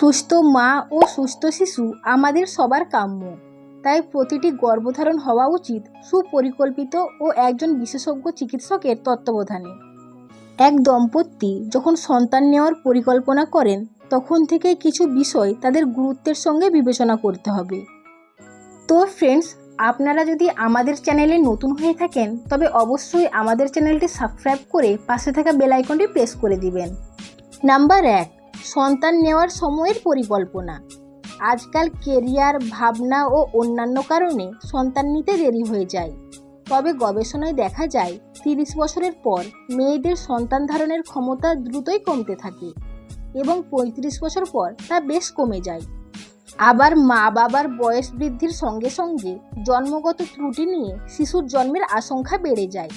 সুস্থ মা ও সুস্থ শিশু আমাদের সবার কাম্য। তাই প্রতিটি গর্ভধারণ হওয়া উচিত সুপরিকল্পিত ও একজন বিশেষজ্ঞ চিকিৎসকের তত্ত্বাবধানে। এক দম্পতি যখন সন্তান নেওয়ার পরিকল্পনা করেন, তখন থেকে কিছু বিষয় তাদের গুরুত্বের সঙ্গে বিবেচনা করতে হবে। তো ফ্রেন্ডস আপনারা যদি আমাদের চ্যানেলে নতুন হয়ে থাকেন, তবে অবশ্যই আমাদের চ্যানেলটি সাবস্ক্রাইব করে পাশে থাকা বেল আইকনটি প্রেস করে দিবেন। নাম্বার এক সন্তান নেওয়ার সময়ের পরিকল্পনা। আজকাল কেরিয়ার, ভাবনা ও অন্যান্য কারণে সন্তান নিতে দেরি হয়ে যায়। তবে গবেষণায় দেখা যায়, তিরিশ বছরের পর মেয়েদের সন্তান ধারণের ক্ষমতা দ্রুতই কমতে থাকে এবং পঁয়ত্রিশ বছর পর তা বেশ কমে যায়। আবার মা বাবার বয়স বৃদ্ধির সঙ্গে সঙ্গে জন্মগত ত্রুটি নিয়ে শিশুর জন্মের আশঙ্কা বেড়ে যায়।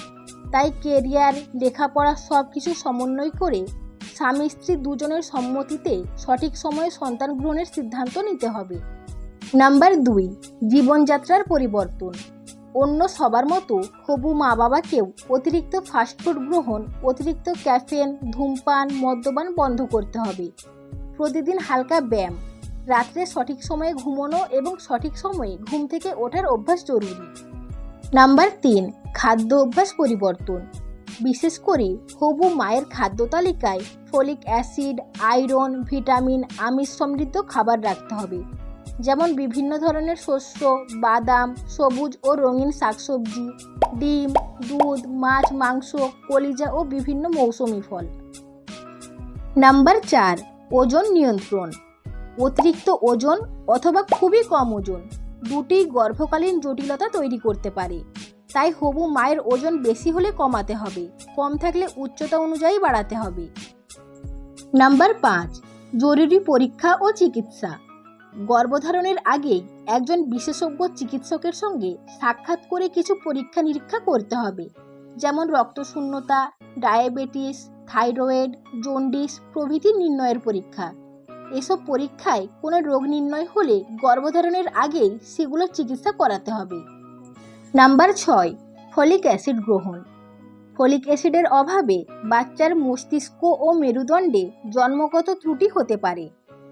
তাই কেরিয়ার, লেখাপড়া সব কিছু সমন্বয় করে স্বামী স্ত্রী দুজনের সম্মতিতে সঠিক সময়ে সন্তান গ্রহণের সিদ্ধান্ত নিতে হবে। নাম্বার দুই, জীবনযাত্রার পরিবর্তন। অন্য সবার মতো হবু মা বাবাকেও অতিরিক্ত ফাস্টফুড গ্রহণ, অতিরিক্ত ক্যাফেন, ধূমপান, মদ্যপান বন্ধ করতে হবে। প্রতিদিন হালকা ব্যায়াম। রাত্রে সঠিক সময়ে ঘুমানো এবং সঠিক সময়ে ঘুম থেকে ওঠার অভ্যাস জরুরি। নাম্বার তিন, খাদ্য অভ্যাস পরিবর্তন। বিশেষ করে হবু মায়ের খাদ্য তালিকায় ফলিক অ্যাসিড, আয়রন, ভিটামিন, আমিষ সমৃদ্ধ খাবার রাখতে হবে। যেমন বিভিন্ন ধরনের শস্য, বাদাম, সবুজ ও রঙিন শাকসবজি, ডিম, দুধ, মাছ, মাংস, কলিজা ও বিভিন্ন মৌসুমি ফল। নাম্বার চার, ওজন নিয়ন্ত্রণ। অতিরিক্ত ওজন অথবা খুবই কম ওজন দুটি গর্ভকালীন জটিলতা তৈরি করতে পারে। তাই হবু মায়ের ওজন বেশি হলে কমাতে হবে। কম থাকলে উচ্চতা অনুযায়ী বাড়াতে হবে। নাম্বার পাঁচ, জরুরি পরীক্ষা ও চিকিৎসা। গর্ভধারণের আগেই একজন বিশেষজ্ঞ চিকিৎসকের সঙ্গে সাক্ষাৎ করে কিছু পরীক্ষা নিরীক্ষা করতে হবে। যেমন রক্তশূন্যতা, ডায়াবেটিস, থাইরয়েড, জন্ডিস প্রভৃতি নির্ণয়ের পরীক্ষা। এসব পরীক্ষায় কোনো রোগ নির্ণয় হলে গর্ভধারণের আগেই সেগুলোর চিকিৎসা করাতে হবে। নাম্বার ছয়, ফলিক অ্যাসিড গ্রহণ। ফলিক অ্যাসিডের অভাবে বাচ্চার মস্তিষ্ক ও মেরুদণ্ডে জন্মগত ত্রুটি হতে পারে।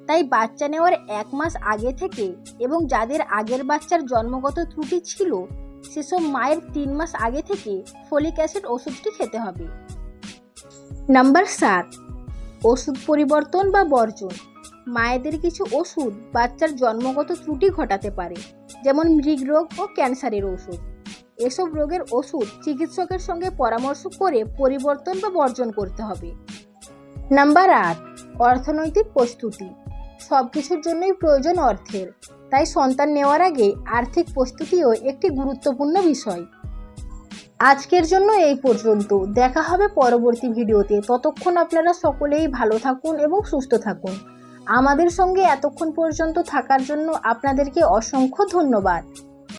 তাই বাচ্চা নেওয়ার এক মাস আগে থেকে এবং যাদের আগের বাচ্চার জন্মগত ত্রুটি ছিল, সেসব মায়ের তিন মাস আগে থেকে ফলিক অ্যাসিড ওষুধটি খেতে হবে। নাম্বার সাত, ওষুধ পরিবর্তন বা বর্জন। মায়েদের কিছু ওষুধ বাচ্চার জন্মগত ত্রুটি ঘটাতে পারে, যেমন মৃগরোগ ও ক্যান্সারের ওষুধ। এসব রোগের ওষুধ চিকিৎসকের সঙ্গে পরামর্শ করে পরিবর্তন বা বর্জন করতে হবে। নাম্বার আট, অর্থনৈতিক প্রস্তুতি। সব কিছুর জন্যই প্রয়োজন অর্থের। তাই সন্তান নেওয়ার আগে আর্থিক প্রস্তুতিও একটি গুরুত্বপূর্ণ বিষয়। আজকের জন্য এই পর্যন্ত। দেখা হবে পরবর্তী ভিডিওতে। ততক্ষণ আপনারা সকলেই ভালো থাকুন এবং সুস্থ থাকুন। আমাদের সঙ্গে এতক্ষণ পর্যন্ত থাকার জন্য আপনাদেরকে অসংখ্য ধন্যবাদ।